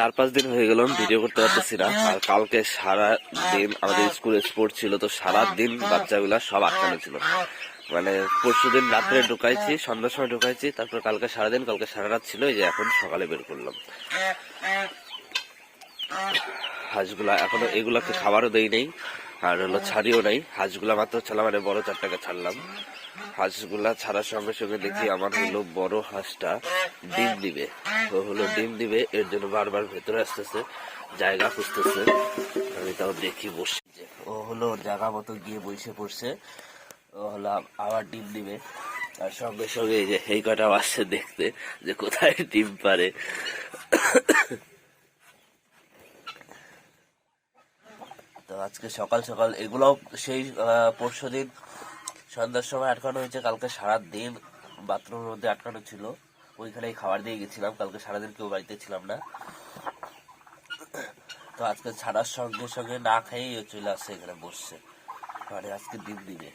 চার পাঁচ দিন হয়ে গেলাম ভিডিও করতে পারতেছি না। আর কালকে সারা দিন আমাদের স্কুলে স্পোর্ট ছিল, তো সারা দিন বাচ্চাগুলা সব আটকানো ছিল। মানে পরশু দিন রাত্রে ঢুকাইছি, সন্ধ্যার সময় ঢুকাইছি, তারপর কালকে সারাদিন, কালকে সারা রাত ছিল, এই যে এখন সকালে বের করলাম। হাঁসগুলা এখনও এগুলাকে খাবারও দেই নেই। আর হলো ছাড়িও নাই। হাঁসগুলা মাত্র ছাড়লাম মানে বড় চারটাকে ছাড়লাম। হাঁসগুলা ছাড়ার সঙ্গে সঙ্গে দেখি আমার হলো বড় হাঁসটা ডিম দিবে। তো হলো ডিম দিবে, এর জন্য বারবার ভেতরে আসতেছে, জায়গা খুঁজতেছে। আমি তাও দেখি বসে ও হলো জায়গা মতো গিয়ে বসে পড়ছে। ও হলো আবার ডিম দিবে। আর সঙ্গে সঙ্গে এই যে, এই কটাও আসছে দেখতে, যে কোথায় ডিম পারে। আজকে সকাল সকাল এগুলোও সেই পরশু দিন সন্ধ্যার সময় আটকানো হয়েছে। কালকে সারা দিন বাথরুমের মধ্যে আটকানো ছিল। ওইখানেই খাবার দিয়ে গেছিলাম। কালকে সারাদিন কেউ বাড়িতে ছিলাম না। তো আজকে ছাড়ার সঙ্গে সঙ্গে না খেয়েই চলে আসছে এখানে বসছে। মানে আজকে দিন দিনে।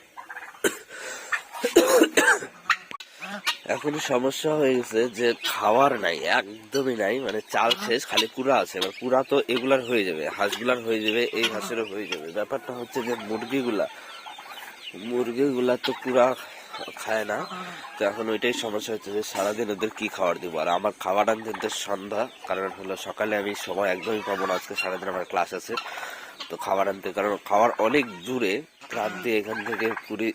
এখন সমস্যা হয়ে গেছে যে খাওয়ার নাই একদমই নাই মানে চাল শেষ খালি কুড়া আছে এবার কুড়া তো এগুলার হয়ে যাবে হাঁসগুলার হয়ে যাবে এই হাঁসেরও হয়ে যাবে। ব্যাপারটা হচ্ছে যে মুরগিগুলা মুরগিগুলা তো কুড়া খায় না তো এখন ওইটাই সমস্যা হচ্ছে যে সারাদিন ওদের কি খাবার দিব? আর আমার খাবার আনতে আনতে সন্ধ্যা কারণ হলো সকালে আমি সময় একদমই পাবো না আজকে সারাদিন আমার ক্লাস আছে তো খাবার আনতে কারণ খাবার অনেক দূরে রাত দিয়ে এখান থেকে কুড়ি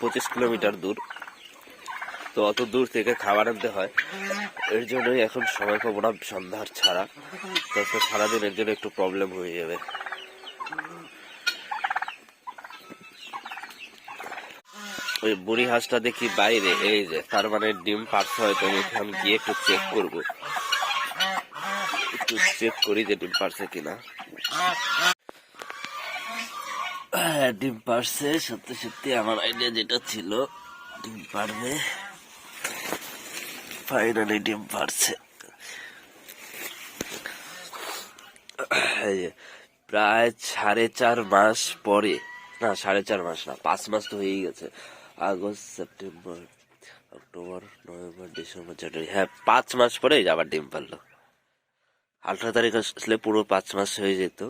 পঁচিশ কিলোমিটার দূর। তো অত দূর থেকে খাবার আনতে হয়। এর জন্যই এখন সময় পাবো না সন্ধ্যার ছাড়া। তারপর সারাদিন এর জন্য একটু প্রবলেম হয়ে যাবে। ওই বুড়ি হাঁসটা দেখি বাইরে এই যে তার মানে ডিম পারছে হয়তো আমি গিয়ে একটু চেক করব। একটু চেক করি যে ডিম পারছে কিনা। হ্যাঁ, ডিম পারছে। সত্যি সত্যি আমার আইডিয়া যেটা ছিল ডিম পারবে। ফাইনালি ডিম পারছে। প্রায় সাড়ে চার মাস পরে, না, সাড়ে চার মাস না, পাঁচ মাস তো হয়েই গেছে। August, September, October, November, December, January হ্যাঁ পাঁচ মাস পরে এই আবার ডিম পারল। আঠারো তারিখ আসলে পুরো পাঁচ মাস হয়ে যেত।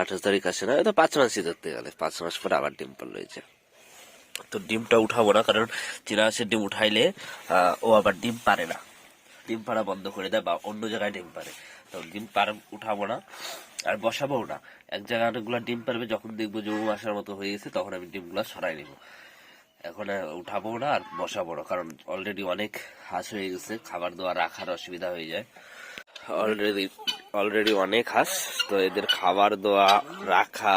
আঠারো তারিখ আসে না তো পাঁচ মাসই ধরতে গেলে, পাঁচ মাস পরে আবার ডিম পারল যে। তো ডিমটা উঠাবো না, কারণ চীনা হাঁসের ডিম উঠাইলে ও আবার ডিম পারে না। ডিম পাড়া বন্ধ করে দেয় বা অন্য জায়গায় ডিম পারে। তো ডিম পার উঠাবো না আর বসাবো না। এক জায়গায় অনেকগুলো ডিম পারবে, যখন দেখব যে ও আসার মতো হয়ে গেছে, তখন আমি ডিমগুলো সরাই নিব। এখন উঠাবো না আর বসাবো না, কারণ অলরেডি অনেক হাঁস হয়ে গেছে, খাবার দেওয়া, রাখার অসুবিধা হয়ে যায়। অলরেডি অলরেডি অনেক হাঁস, তো এদের খাবার দেওয়া, রাখা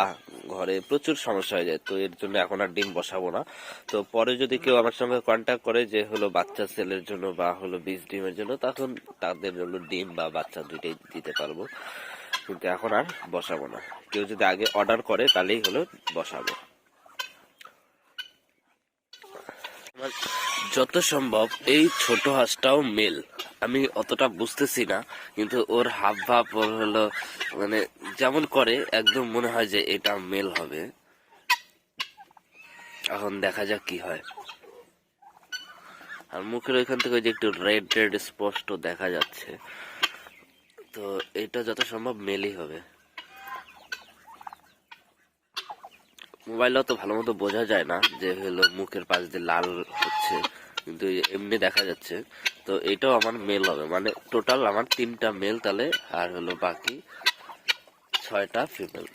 ঘরে প্রচুর সমস্যা হয়ে যায়, তো এর জন্য এখন আর ডিম বসাবো না। তো পরে যদি কেউ আমার সঙ্গে কন্ট্যাক্ট করে যে হলো বাচ্চা সেলের জন্য বা হলো বীজ ডিমের জন্য, তখন তাদের হলো ডিম বা বাচ্চা দুইটাই দিতে পারব। কিন্তু এখন আর বসাবো না। কেউ যদি আগে অর্ডার করে, তাহলেই হলো বসাবো। যত সম্ভব এই ছোট হাঁসটাও মেল। আমি অতটা বুঝতেছি না, কিন্তু ওর হাব ভাব হলো মানে যেমন করে, একদম মনে হয় যে এটা মেল হবে। এখন দেখা যাক কি হয়। আর মুখের ওইখান থেকে যে একটু রেড রেড স্পষ্ট দেখা যাচ্ছে। তো এটা যত সম্ভব মেলই হবে। মোবাইলও তো ভালো মতো বোঝা যায় না যে হলো মুখের পাশ দিয়ে লাল হচ্ছে। কিন্তু এমনি দেখা যাচ্ছে। তো এটাও আমার মেল হবে। মানে টোটাল আমার তিনটা মেল তাহলে, আর হলো বাকি ছয়টা ফিমেল